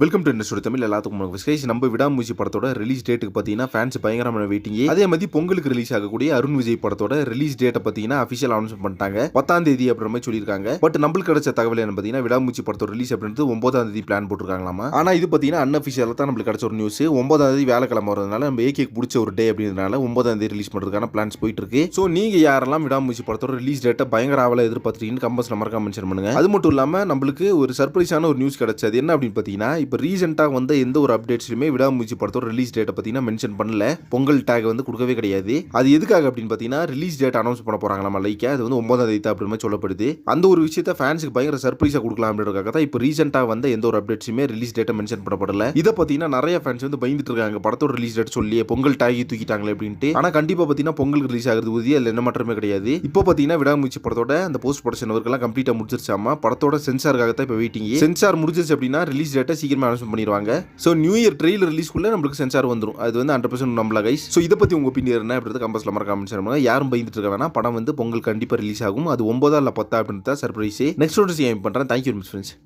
Welcome to industry Tamil எல்லாத்துக்கும் வணக்கம் நம்ம விடாமூசி படத்தோட ரிலீஸ் டேட்டுக்கு பார்த்தீங்கன்னா ஃபேன்ஸ் பயங்கரமான வெயிட்டிங் அதே மாதிரி பொங்கலுக்கு ரிலீஸ் ஆகக்கூடிய அருண் விஜய் படத்தோட ரிலீஸ் டேட்டை பார்த்தீங்கன்னா அஃபிஷியல் அனௌன்ஸ் பண்ணிட்டாங்க. பத்தாம் தேதி அப்படின்ற மாதிரி சொல்லியிருக்காங்க. பட் நம்மளுக்கு கிடைச்ச தகவல் என்ன பார்த்தீங்கன்னா விடாமூச்சி படத்தோட ரிலீஸ் அப்படின்றது ஒன்பதாம் தேதி பிளான் போட்டிருக்காங்களாமா? ஆனால் இது பார்த்தீங்கன்னா அன்அஃபிஷியலாக தான் நம்மளுக்கு கிடைச்ச ஒரு நியூஸ் ஒன்பதாம் தேதி வேலைக்கிழமை வரதுனால நம்ம ஏகேக்கு பிடிச்ச ஒரு டே அப்படின்றதுனால ஒன்பதாம் தேதி ரிலீஸ் பண்ணுறதுக்கான பிளான்ஸ் போயிட்டு இருக்கு ஸோ நீங்கள் யாரெல்லாம் விடாமூச்சி படத்தோட ரிலீஸ் டேட்டை பயங்கர ஆவலாக எதிர்பார்த்துட்டீங்கன்னு கம்பஸ் மறக்காம மென்ஷன் பண்ணுங்க. அது மட்டும் இல்லாமல் நம்மளுக்கு ஒரு சர்ப்ரைஸான ஒரு நியூஸ் கிடைச்சது. என்ன அப்படின்னு பார்த்தீங்கன்னா இப்போ ரீசெண்டாக வந்த எந்த ஒரு அப்டேட்ஸ்லையுமே விடாமூச்சி படத்தோட ரிலீஸ் டேட்டை பார்த்தீங்கன்னா மென்ஷன் பண்ணல. பொங்கல் டேக் வந்து கொடுக்கவே கிடையாது. அது எதுக்காக அப்படின்னு பார்த்தீங்கன்னா ரிலீஸ் டேட் அனௌன்ஸ் பண்ண போறாங்களாமா லைக்கா அது வந்து ஒன்பதாம் தேதி அப்படின்னு மாதிரி சொல்லப்படுது. அந்த ஒரு விஷயத்த ஃபேன்ஸுக்கு பயங்கர சர்ப்ரைஸாக கொடுக்கலாம் அப்படின்றதுக்காக தான் இப்போ ரீசெண்டாக வந்த எந்த ஒரு அப்டேட்ஸுமே ரிலீஸ் டேட்டை மென்ஷன் பண்ணப்படல. இதை பார்த்தீங்கன்னா நிறைய ஃபேன்ஸ் வந்து பயந்துட்டு இருக்காங்க. படத்தோட ரிலீஸ் டேட் சொல்லி பொங்கல் டேகி தூக்கிட்டாங்களே அப்படின்ட்டு. ஆனால் கண்டிப்பாக பார்த்தீங்கன்னா பொங்கல் ரிலீஸ் ஆகிறது உறுதி அதில் என்ன மாற்றமே கிடையாது. இப்போ பார்த்தீங்கன்னா விடாமூச்சி படத்தோட அந்த போஸ்ட் ப்ரொடக்ஷன் ஒர்க்கெல்லாம் கம்ப்ளீட்டாக முடிச்சிருச்சாமா படத்தோட சென்சாருக்காக தான் இப்போ வெயிட்டிங் சென்சார் முடிஞ்சிருச்சு அப்படின்னா ரிலீஸ் டேட்டை சீக்கிரம் அனௌன்ஸ் பண்ணிடுவாங்க ஸோ நியூ இயர் ட்ரெயிலர் ரிலீஸ்க்குள்ளே நம்மளுக்கு சென்சார் வந்துடும் அது வந்து ஹண்ட்ரட் பர்சன்ட் நம்மள கைஸ் ஸோ இதை பற்றி உங்கள் ஒப்பீனியர் என்ன அப்படின்றது கம்பஸில் மறக்காம mention யாரும் பயந்துட்டு இருக்க வேணா படம் வந்து பொங்கல் கண்டிப்பாக ரிலீஸ் ஆகும். அது ஒன்பதா இல்லை பத்தா அப்படின்றத சர்ப்ரைஸே நெக்ஸ்ட் ஒரு பண்ணுறேன் தேங்க்யூ மிஸ் ஃப்ரெண்ட்ஸ்